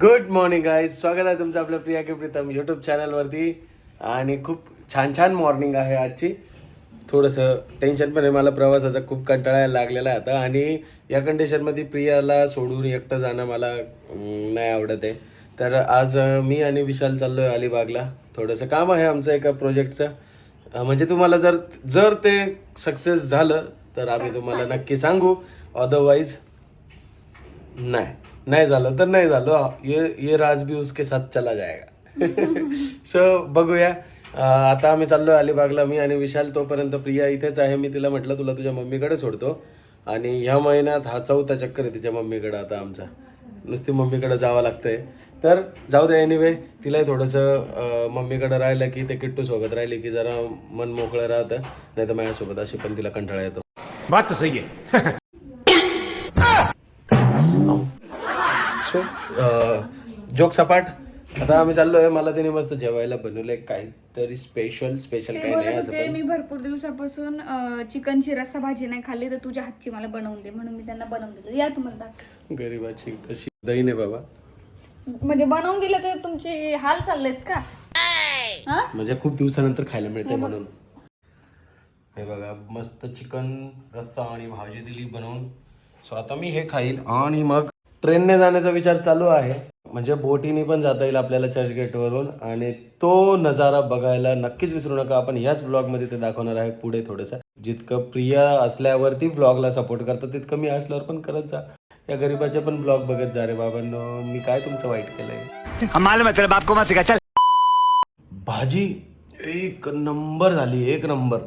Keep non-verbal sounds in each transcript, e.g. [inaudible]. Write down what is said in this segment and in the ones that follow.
Good morning guys स्वागत आहे तुमचं आपल्या प्रिया की प्रीतम यूट्यूब चॅनलवरती आणि खूप छान छान मॉर्निंग आहे आजची. थोडंसं टेन्शन पण आहे. मला प्रवासाचा खूप कंटाळायला लागलेला आहे आता. आणि या कंडिशनमध्ये प्रियाला सोडून एकटं जाणं मला नाही आवडत आहे. तर आज मी आणि विशाल चाललो आहे अलिबागला. थोडंसं काम आहे आमचं एका प्रोजेक्टचं म्हणजे तुम्हाला जर जर ते सक्सेस झालं तर आम्ही तुम्हाला नक्की सांगू. अदरवाईज नहीं. नहीं झालं तर नाही झालं. ये ये राज भी उसके साथ चला जाएगा. [laughs] सो बघूया. अं, आता आम्ही चाललोय अलिबागला मी आणि विशाल तोपर्यंत प्रिया इथेच आहे. मी तिला म्हटलं तुला तुझ्या मम्मीकडे सोडतो. आणि ह्या महिन्यात हा चौथा चक्कर आहे तिच्या मम्मीकडे आता आमचा. नुसती मम्मीकडे जावं लागतंय. तर जाऊ दे एनिवे तिलाही थोडंसं अं, मम्मीकडे राहिलं की ते किट्टू सोबत राहिली की जरा मन मोकळं राहतं. नाही तर माझ्यासोबत अशी पण तिला कंटाळा येतो. बात तो सही है [laughs] [laughs] सो जोक सपाट आता आम्ही चाललोय मला तिने मस्त जेवायला बनवलंय काहीतरी स्पेशल स्पेशल काही नाही असं पण. मी भरपूर दिवसापासून अं, चिकनची रस्सा भाजी नाही खाल्ली तर तुझ्या हातची मला बनवून दे म्हणून मी त्यांना बनवून दिलं. या तुम्हाला दाखव. गरीबाची कशी दही नाही बाबा. म्हणजे बनवून दिलं तर तुमचे हाल चाललेत का? हा? म्हणजे खूप दिवसानंतर खायला मिळते म्हणून. हे बघा मस्त चिकन रस्सा आणि भाजी दिली बनवून. सो आता मी हे खाईल आणि मग ट्रेनने जाण्याचा विचार चालू आहे. म्हणजे बोटीने पण जाता येईल आपल्याला चर्चगेटवरून आणि तो नजारा बघायला नक्कीच विसरू नका. आपण याच ब्लॉगमध्ये ते दाखवणार आहे पुढे थोडंसं. जितकं प्रिया असल्यावरती ब्लॉगला सपोर्ट करतं तितकं मी असल्यावर पण करत जा. या गरीबाचे पण ब्लॉग बघत जा रे बाबांनो. मी काय तुमचं वाईट केलंय? भाजी एक नंबर झाली एक नंबर.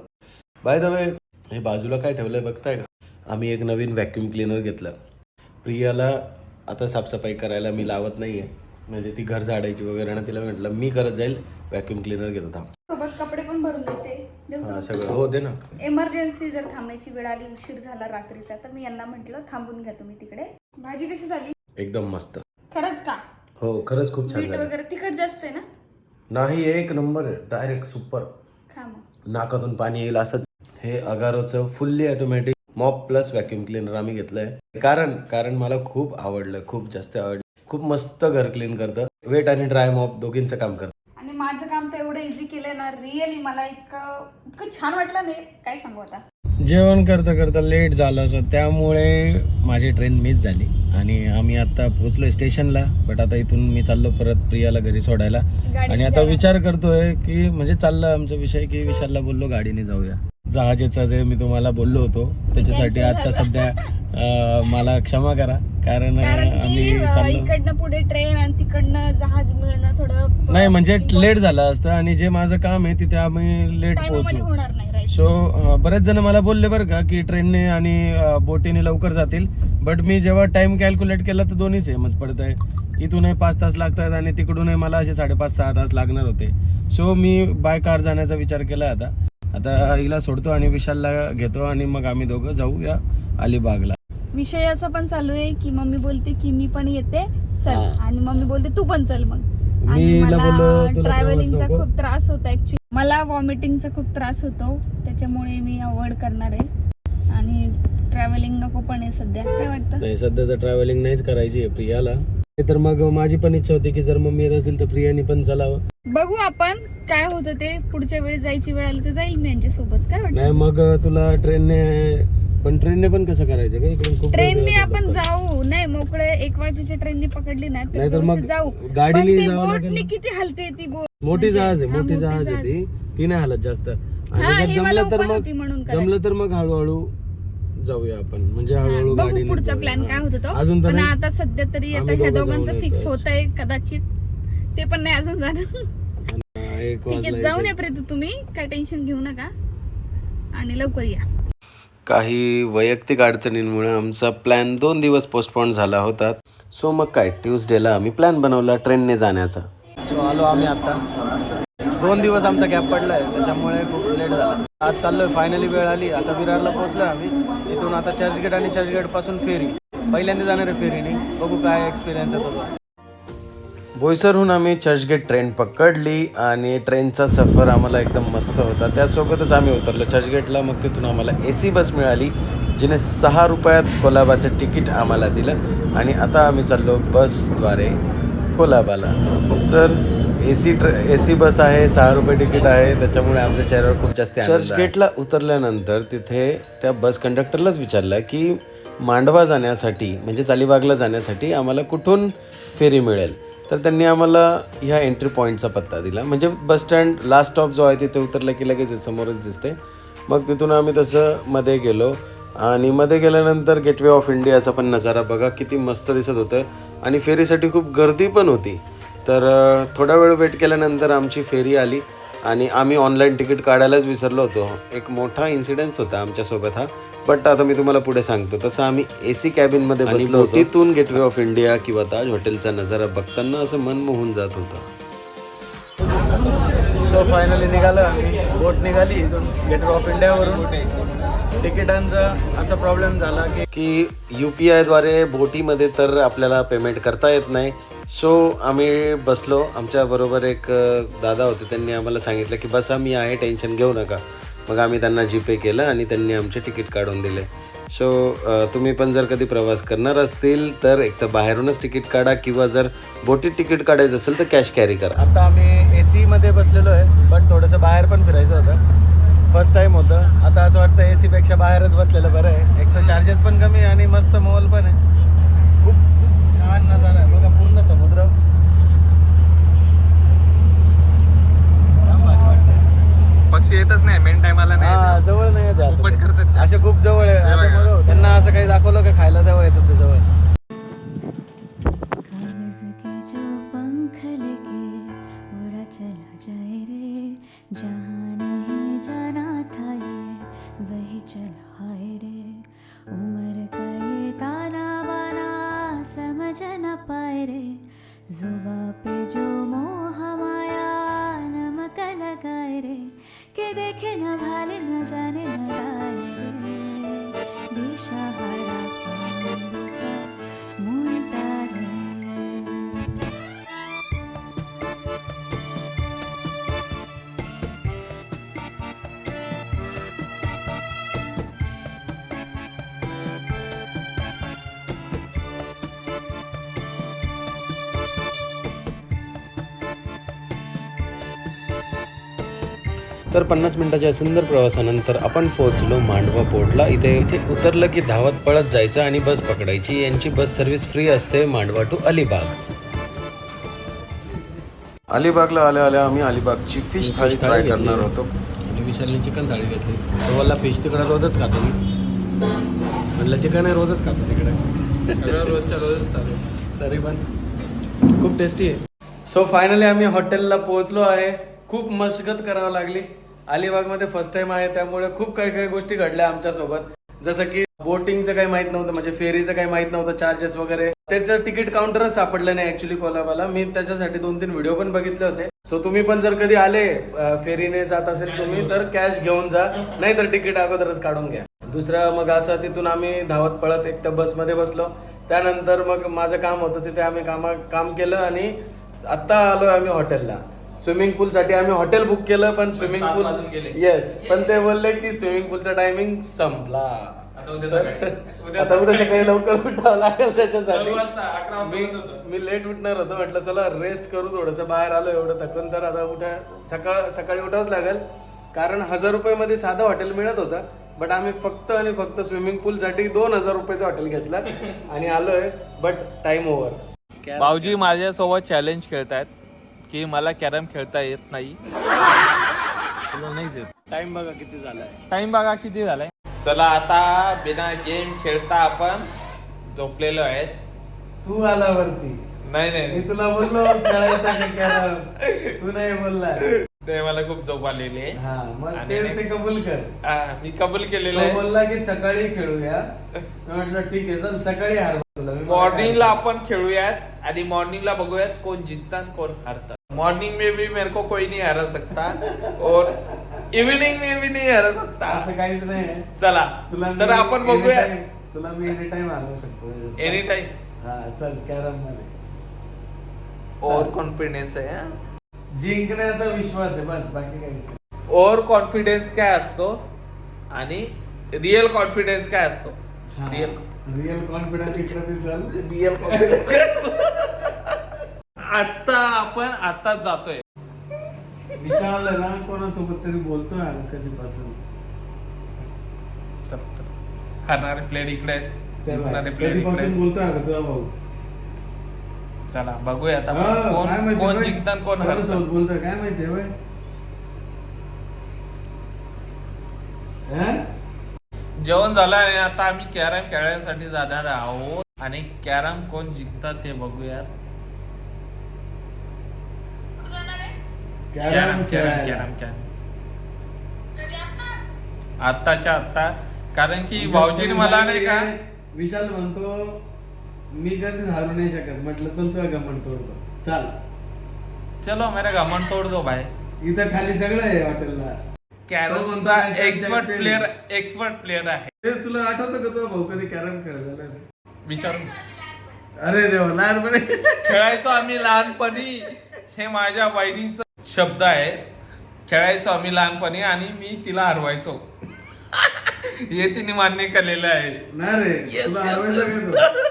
बाय द वे हे बाजूला काय ठेवलंय बघताय का आम्ही एक नवीन व्हॅक्युम क्लिनर घेतलं. प्रियाला आता साफसफाई करायला मी लावत नाहीये. म्हणजे ती घर झाडायची वगैरे आणि तिला म्हटलं मी करत जाईल व्हॅक्युम क्लिनर घेतो थांब. सोबत कपडे पण भरून देते? हा सगळं. हो दे ना. एमर्जन्सी जर थांबायची वेळ आली उशीर झाला रात्रीचा तर मी यांना म्हटलं थांबून घ्या तुम्ही तिकडे. भाजी कशी झाली? एकदम मस्त. खरंच का? हो खरंच खूप छान झालं. वगैरे तिखट जास्त आहे ना? नाही एक नंबर आहे. डायरेक्ट सुपर खा मग. नाकातून पाणी येईल असंच. हे अगारोचं fully automatic mop plus vacuum cleaner आम्ही घेतलंय. कारण कारण मला खूप आवडलं खूप जास्त आवडलं. खूप मस्त घर क्लीन करतं. वेट आणि ड्राय मॉप दोघींचं काम करतं. आणि माझं काम तर एवढं इझी केलंय ना रिअली मला इतकं इतकं छान वाटलं नाही. काय सांगू आता? जेवण करता करता लेट झालं असं त्यामुळे माझी ट्रेन मिस झाली. आणि आम्ही आता पोहोचलोय स्टेशनला बट आता इथून मी चाललो परत प्रियाला घरी सोडायला. आणि आता. विचार करतोय की म्हणजे चाललं आमचा विषय की विशालला बोललो गाडीने जाऊया. जहाजेचा जे मी तुम्हाला बोललो होतो त्याच्यासाठी आता. सध्या मला क्षमा करा. कारण आम्ही इकडनं पुढे ट्रेन आणि तिकडनं जहाज मिळणं थोडं नाही म्हणजे लेट झालं असतं आणि जे माझं काम आहे तिथे आम्ही लेट पोहोचू. होणार नाही राईट सो बरेच जण मला बोलले बरं का की ट्रेनने आणि बोटीने लवकर जातील. बट मी जेव्हा टाइम कॅल्क्युलेट केला तर दोन्ही सेमच पडत आहे इथूनही पाच तास लागतात आणि तिकडूनही मला असे साडेपाच सहा तास लागणार होते. सो मी बाय कार जाण्याचा विचार केला आता. आता हिला सोडतो आणि विशालला घेतो आणि मग आम्ही दोघं जाऊ या अलिबागला. विषय असा पण चालू आहे की मम्मी बोलते की मी पण येते चल. आणि मम्मी बोलते तू पण चल मग. मी बोललो, ट्रॅव्हलिंगचा? खूप त्रास होता ऍक्च्युली मला वॉमिटिंगचा खूप त्रास होतो त्याच्यामुळे मी अवॉइड करणार आहे. आणि ट्रॅव्हलिंग नको पण आहे सध्या. काय वाटतं? नाही सध्या तर ट्रॅव्हलिंग नाहीच करायची आहे प्रियाला. तर मग माझी पण इच्छा होती की जर मम्मी येत असेल तर प्रियाने पण चलावं. बघू आपण काय होतं ते. पुढच्या वेळी जायची वेळ आली तर जाईल मी यांच्या सोबत काय वाटतं? नाही मग तुला ट्रेनने पण ट्रेनने पण कसं करायचं का इकडून खूप ट्रेनने होते आपण. जाऊ नाही मोकळे एक वाजेच्या ट्रेनने पकडली ना तर नाहीतर मग व्यवस्थित जाऊ गाडीने पण ते जावं लागेल बोटने ना. किती हलते ती बोट मोठी म्हणजे- जहाज आहे हा, मोठी मोठी जहाज आहे जहाज. ती ती नाही हालत जास्त हा, आणि जर हे मला जमलं तर मग होती म्हणून करायची. जमलं तर मग हळूहळू जाऊया आपण म्हणजे हळूहळू बघू गाडीने पुढचा जाऊया. प्लॅन हा. काय होतो तो अजून तर पण नाही. आता सध्या तरी आता आम्ही ह्या दोघं दोघांचं जाऊन फिक्स. होत आहे कदाचित ते पण नाही अजून झालं हा, एक ठीक आहे जाऊन या इथेच. प्रीतू तुम्ही काय टेन्शन घेऊ नका आणि लवकर या काही वैयक्तिक अडचणींमुळे आमचा प्लॅन दोन दिवस पोस्टपोन झाला होता. सो मग काय ट्युजडेला आम्ही प्लॅन बनवला ट्रेनने जाण्याचा. सो आलो आम्ही आता. दोन दिवस आमचा गॅप पडला आहे त्याच्यामुळे खूप लेट झाला. आज चाललोय फायनली वेळ आली. आता विरारला पोहोचलो आम्ही. इथून आता चर्चगेट आणि चर्चगेटपासून फेरी. पहिल्यांदा जाणार आहे फेरीने. बघू काय एक्सपिरियन्स आहे तो. बोईसरहून आम्ही चर्चगेट ट्रेन पकडली आणि ट्रेनचा सफर आम्हाला एकदम मस्त होता. त्यासोबतच आम्ही उतरलो. चर्चगेटला मग तिथून आम्हाला ए सी बस मिळाली जिने सहा रुपयात कोलाबाचं तिकीट आम्हाला दिलं आणि आता आम्ही चाललो बसद्वारे कोलाबाला. तर ए सी ट्र ए सी बस आहे सहा रुपये तिकीट आहे त्याच्यामुळे आमच्या चेहऱ्यावर खूप जास्त चर्चगेटला उतरल्यानंतर तिथे त्या बस कंडक्टरलाच विचारलं की मांडवा जाण्यासाठी म्हणजे अलिबागला जाण्यासाठी आम्हाला कुठून फेरी मिळेल? तर त्यांनी आम्हाला ह्या एंट्री पॉईंटचा पत्ता दिला. म्हणजे बस स्टँड लास्ट स्टॉप जो आहे तिथे उतरलं की लगेच समोरच दिसते. मग तिथून आम्ही तसं मध्ये गेलो. आणि मध्ये गेल्यानंतर गेटवे ऑफ इंडियाचा पण नजारा बघा किती मस्त दिसत होतं. आणि फेरीसाठी खूप गर्दी पण होती. तर थोडा वेळ वेट केल्यानंतर आमची फेरी आली. आणि आम्ही ऑनलाईन तिकीट काढायलाच विसरलो होतो. एक मोठा इन्सिडेन्स होता आमच्यासोबत हा. बट आता मी तुम्हाला पुढे सांगतो. तसं आम्ही ए सी कॅबिनमध्ये बसलो होतो. तिथून गेटवे ऑफ इंडिया किंवा ताज हॉटेलचा नजारा बघताना असं मन मोहून जात होतं. सो फायनली निघालं आम्ही. बोट निघाली गेटवे ऑफ इंडियावरून तिकिटांचा असा प्रॉब्लेम झाला की की यू पी आयद्वारे बोटीमध्ये तर आपल्याला पेमेंट करता येत नाही. सो आम्ही बसलो. आमच्याबरोबर एक दादा होते. त्यांनी आम्हाला सांगितलं की बस आम्ही आहे. टेन्शन घेऊ नका. मग आम्ही त्यांना जीपे केलं आणि त्यांनी आमचे तिकीट काढून दिले. सो तुम्ही पण जर कधी प्रवास करणार असतील तर एक तर बाहेरूनच तिकीट काढा किंवा जर बोटीत तिकीट काढायचं असेल तर कॅश कॅरी करा. आता आम्ही ए सीमध्ये बसलेलो आहे बट थोडंसं बाहेर पण फिरायचं होतं. फर्स्ट टाईम होतं. आता असं वाटतं ए सीपेक्षा बाहेरच बसलेलं बरं आहे. एक तर चार्जेस पण कमी आणि मस्त मॉल पण आहे. खूप खूप छान नजारा आहे बघा पूर्ण समुद्र जाम भारी वाटतंय. पक्षी येतच नाही मेन टायमाला नाही जवळ नाही येत आता. पोपट करतात ते. असे खूप जवळ आहे बघा, त्यांना असं काही दाखवलं का खायला तेव्हा येतात तर पन्नास मिनिटाच्या सुंदर प्रवासानंतर आपण पोहोचलो मांडवा पोर्टला. इथे इथे उतरलं की धावत पळत जायचं आणि बस पकडायची. यांची बस सर्व्हिस फ्री असते मांडवा टू अलिबाग. अलिबागला आल्या आल्या आम्ही अलिबागची फिश थाळी ट्राय करणार होतो. आणि विशालने चिकन थाळी घेतली. तो बोलला फिश तिकडे रोजच खातो मी. म्हणलं चिकन आहे रोजच खातो तिकडे. सगळं रोजच्या रोजच चालू. तरी पण खूप टेस्टी आहे. सो फायनली आम्ही हॉटेलला पोहोचलो आहे. खूप मशगत करावी लागली. अलिबागमध्ये फर्स्ट टाइम आहे त्यामुळे खूप काही काही गोष्टी घडल्या आमच्यासोबत. जसं की बोटिंगचं काही माहीत नव्हतं म्हणजे फेरीचं काही माहीत नव्हतं चार्जेस वगैरे. त्याचं तिकीट काउंटरच सापडलं नाही ऍक्च्युली कोलाबाला. मी त्याच्यासाठी दोन तीन व्हिडिओ पण बघितले होते. सो तुम्ही पण जर कधी आले फेरीने जात असेल तुम्ही तर कॅश घेऊन जा. नाही तर तिकीट अगोदरच काढून घ्या. दुसरं मग असं तिथून आम्ही धावत पळत एक तर बसमध्ये बसलो. त्यानंतर मग माझं काम होतं तिथे आम्ही कामा काम केलं आणि आत्ता आलो आम्ही हॉटेलला स्विमिंग पूल साठी आम्ही हॉटेल बुक केलं पण स्विमिंग सात पूल वाजून गेले. येस पण ते बोलले की स्विमिंग पूलचा टायमिंग संपला. आता उद्या सकाळी. [laughs] आता उद्या सकाळी लवकर उठावं लागेल त्याच्यासाठी. नऊ वाजता, अकरा वाजता मी- बंद होतं. मी लेट उठणार होतो म्हटलं चला रेस्ट करू थोडंसं बाहेर आलो एवढं थकून तर आता उठा. सकाळ सकाळी उठावंच लागेल. कारण हजार रुपये मध्ये साधं हॉटेल मिळत होतं बट आम्ही फक्त आणि फक्त स्विमिंग पूल साठी दोन हजार रुपयाचं हॉटेल घेतलं [laughs] आणि आलोय बट टाइम ओव्हर भाऊजी माझ्यासोबत चॅलेंज खेळतायत. की मला कॅरम खेळता येत नाही. तुला नाहीच येत. टाइम बघा किती झालाय. टाइम बघा किती झालाय. चला आता बिना गेम खेळता आपण झोपलेलो आहेत. तू आला वरती नाही नाही मी. तुला बोललो खेळायचा का कॅरम. तू नाही बोलला ते मला खूप झोप आलेली आहे. हा मग ते ते कबूल कर. हा, मी कबूल केलेलं तो आहे. बोलला की सकाळी खेळूया. मी म्हटलं ठीक आहे चल सकाळी हार तुला मी मॉर्निंगला आपण खेळूयात आणि मॉर्निंगला बघूयात कोण जिंकतात कोण हारतात मॉर्निंग में भी मेरे को कोई नहीं हरा सकता और इवनिंग में भी नहीं हरा सकता। असं काहीच नाही चला तुला तर मी आपण anytime- बघूया। तुला मी एनी टाइम हरवू शकतो. एनी टाइम हा चल कॅरममध्ये. ओव्हर चल. कॉन्फिडन्स आहे हा. जिंकण्याचा विश्वास आहे बस बाकी काहीच नाही. ओव्हर कॉन्फिडन्स काय असतो आणि रिअल कॉन्फिडन्स काय असतो? रिअल रिअल कॉन्फिडन्स इकडे दिसल. रिअल कॉन्फिडन्स काय असतो? आता आपण आताच जातोय. विशाल आहे ना कोणासोबत तरी बोलतोय अगं कधीपासून? चल चल. हरणारे प्लेट इकडे आहेत. जिंकणारे प्लेट इकडे कधीपासून आहेत. बोलतोय अगं तुझा भाऊ? चला बघूया आता हा, काय कोण माहिती कोण बाई? जिंकतात कोण कोणासोबत हरतात बोलतोय काय माहितीये बाय हा? जेवण झालं आणि आता आम्ही कॅरम खेळण्यासाठी जाणार आहोत. आणि कॅरम कोण जिंकतात ते बघूयात. Carrom carrom. कॅरम आत्ताच्या आत्ता. कारण की भाऊजीने कधी मला नाही का? विशाल म्हणतो मी कधीच हारू नाही शकत. म्हटलं चल तुझा गमन तोडतो. चाल. चलो मेरा घमंड तोड दो भाई. इथं खाली सगळं आहे हॉटेलला. कॅरमचा म्हणतो एक्सपर्ट. प्लेअर एक्सपर्ट प्लेअर आहे तुला आठवतं का तुझा भाऊ कधी कॅरम खेळलेला आहे? विचारून. अरे देवा लहानपणी. खेळायचो आम्ही लहानपणी. हे माझ्या बहिणीचा शब्द आहे खेळायचो आम्ही लहानपणी आणि मी तिला हरवायचो [laughs] हे तिने मान्य केलेलं आहे नाही रे [laughs] तुला हरवायचं का तो?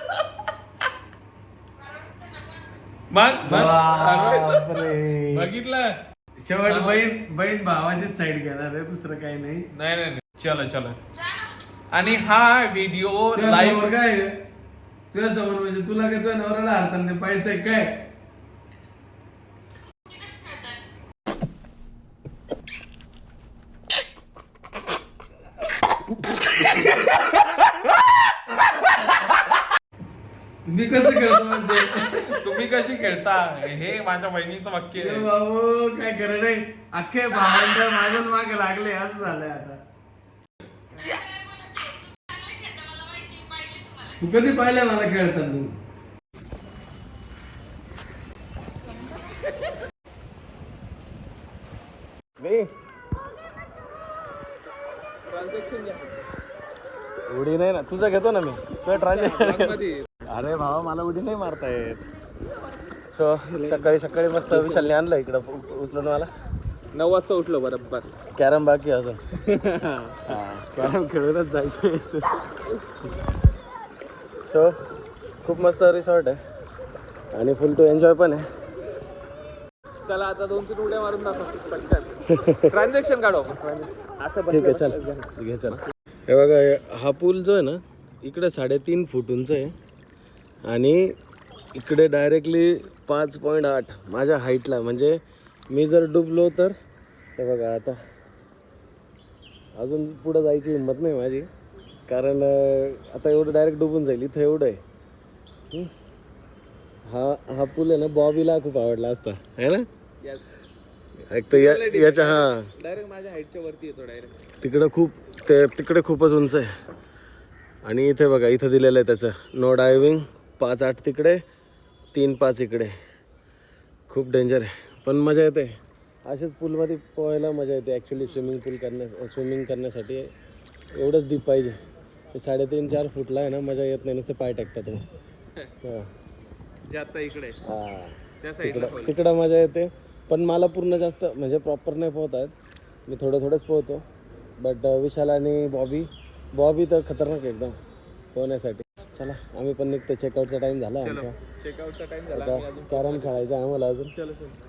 मग मग हरवायचो. बापरे. बघितलं शेवट बहीण बहीण भावाचीच साईड घेणार आहे दुसरं काही नाही नाही नाही नाही. चलो चलो आणि हा व्हिडिओ तुझ्या लाईव्ह समोर काय आहे? तुझ्या समोर म्हणजे तुला काय तुझ्या नवऱ्याला हारताना पाहायचंय काय मी कसं खेळतो म्हणजे? तुम्ही कशी खेळता? हे माझ्या बहिणीचं वाक्य आहे. बाबू काय खरं नाही. अख्खे भावंड माझ्याच मागे लागले असं झालंय आता. तू कधी पाहिलंय मला खेळताना? उडी नाही ना. तुझं घेतो ना मी. अरे भावा मला उडी नाही मारता येत. सो सकाळी सकाळी मस्त विशालने आणलं इकडं उचलून मला. नऊ वाजता उठलो बरोबर. कॅरम बाकी अजून. [laughs] कॅरम खेळूनच जायचं सो खूप मस्त रिसॉर्ट आहे. आणि फुल टू एन्जॉय पण आहे. चला आता दोन तीन उड्या मारून दाखव. पटकन. ट्रान्झॅक्शन काढू. असं ठीक आहे चल. घे चल हे बघा हे- हा पूल जो आहे ना इकडे साडेतीन फूट उंच आहे. आणि इकडे डायरेक्टली पाच पॉईंट आठ माझ्या हाईटला म्हणजे मी जर डुबलो तर हे बघा आता. अजून पुढं जायची हिंमत नाही माझी. कारण आता एवढं डायरेक्ट डुबून जाईल. इथं एवढं आहे. हं? हा पूल आहे ना बॉबीला खूप आवडला असता. है ना? एक तर या- याच्या हा. डायरेक्ट माझ्या हाईटच्या वरती येतो डायरेक्ट तिकडं खूप ते तिकडे खूपच उंच आहे. आणि इथे बघा इथं दिलेलं आहे त्याचं. नो डायविंग पाच आठ तिकडे तीन पाच इकडे. खूप डेंजर आहे. पण मजा येते. असेच पूलमध्ये पोहायला मजा येते. ॲक्च्युली स्विमिंग पूल करण्या स्विमिंग करण्यासाठी एवढंच डीप पाहिजे. ते साडेतीन चार फुटला आहे ना मजा येत नाही. नुसते पाय टाकतात मग हां. इकडे. हां. तिकडं मजा येते. पण मला पूर्ण जास्त म्हणजे प्रॉपर नाही पोहत आहेत. मी थोडं थोडंच पोहतो. बट विशाल आणि बॉबी बॉबी तर खतरनाक एकदम पोहण्यासाठी. चला आम्ही पण निघतो. चेकआउटचा टाइम झाला आमचा. चेकआउटचा टाइम झाला. आता कॅरम खेळायचा आहे आम्हाला अजून.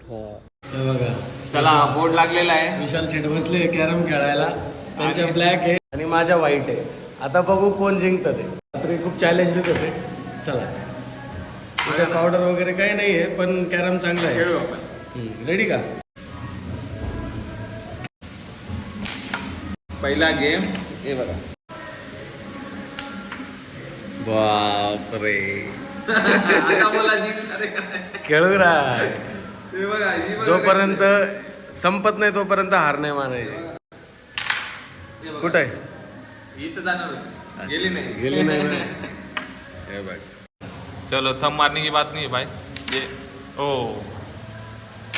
हा. बघा. चला बोर्ड लागलेला आहे. विशाल शेट बसले कॅरम खेळायला. त्यांच्या ब्लॅक आहे. आणि माझ्या व्हाईट आहे. आता बघू कोण जिंकतं ते. रात्री खूप चॅलेंजेस होते चला. तिथे पावडर वगैरे काही नाही आहे पण कॅरम चांगला आहे. खेळू आपण. रेडी का? पहिला गेम हे बघा. बापरे. आता बोला जिंकणार आहे. का नाही? खेळू रा बघा बघा जोपर्यंत संपत नाही तोपर्यंत हार नाही मानायची. बघा. कुठं? आहे ही गेली नाही. गेली नाही ना. [laughs] हे बघ. चलो थम मारने की बात नहीं है भाई. ये. ओ.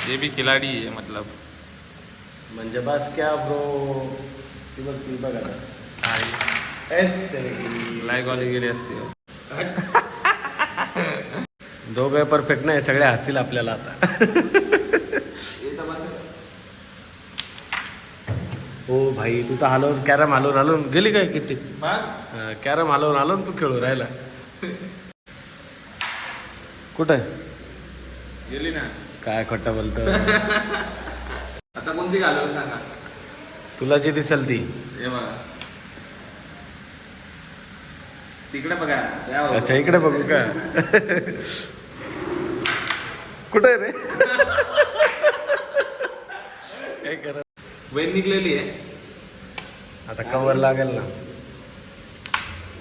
ये भी खिलाड़ी है मतलब. म्हणजे बस क्या ब्रो ती बघ ती बघ. लाईक वाली गेली असते. [laughs] दोघं परफेक्ट नाही सगळे हसतील आपल्याला आता. [laughs] हो भाई तू तर हलवून कॅरम हलवून हलवून गेली काय मग? कॅरम हलवून हलवून तू खेळू राहिला. कुठं गेली ना. काय खोटं बोलतो? [laughs] आता कोणती घालवलं सांगा? तुला जी दिसेल ती हे बघा तिकडे बघा. अच्छा इकडे बघू का? कुठे रे? काय कर वेल निघलेली आहे. आता कवर लागेल ना.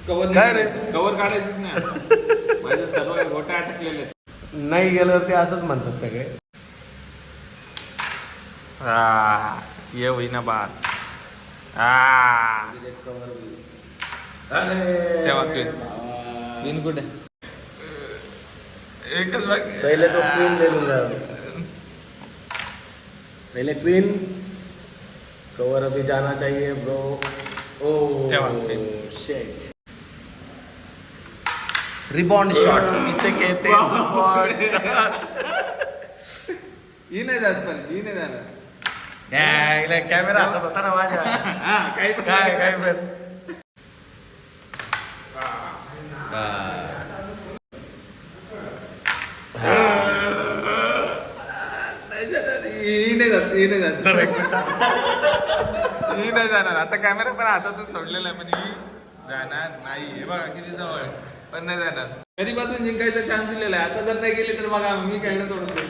कवर काय रे? कवर काढायचीच नाही आता. माझे सर्व गोटे अटकलेले. नाही गेल्यावर ते असंच म्हणतात सगळे. हा ये होईना बात हा तेव्हा क्वीन क्वीन कुठे? एकच पहिले तो क्वीन ले लूंगा पहले क्वीन. कवर अभी जाना चाहिए ब्रो ओ क्या? शिट रिबॉन्ड शॉट इसे कहते हैं? Rebound [laughs] shot. ही नाही जात पण ही नाही जाणार यायला कॅमेरा हातात होता ना माझ्या काही पण काय काय पण ही नाही जात ही नाही जाणार. आता कॅमेरा पण हातातून सोडलेला आहे पण ही जाणार नाही. हे बघा किती जवळ. पण नाही जाणार. कधीपासून जिंकायचा चान्स दिलेला आहे. आता जर नाही गेली तर बघा मी खेळणं सोडून कोण?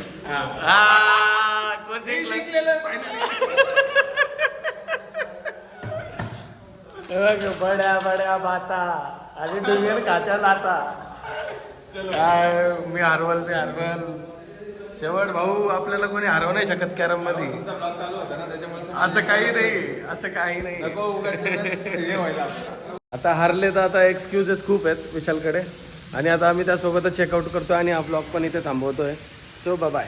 जिंकलेलं बड्या बड्या बाता आणि डुंगर खात्या लाता काय मी हरवल मी हरवल. शेवट भाऊ आपल्याला कोणी हरवू नाही शकत कॅरममध्ये असं काही नाही असं काही नाही. हे आता हारले तर आता एक्सक्युजेस खूप आहेत विशालकडे. आणि आता आम्ही त्यासोबतच चेकआउट करतो आणि हा ब्लॉग पण इथे थांबवतोय. So bye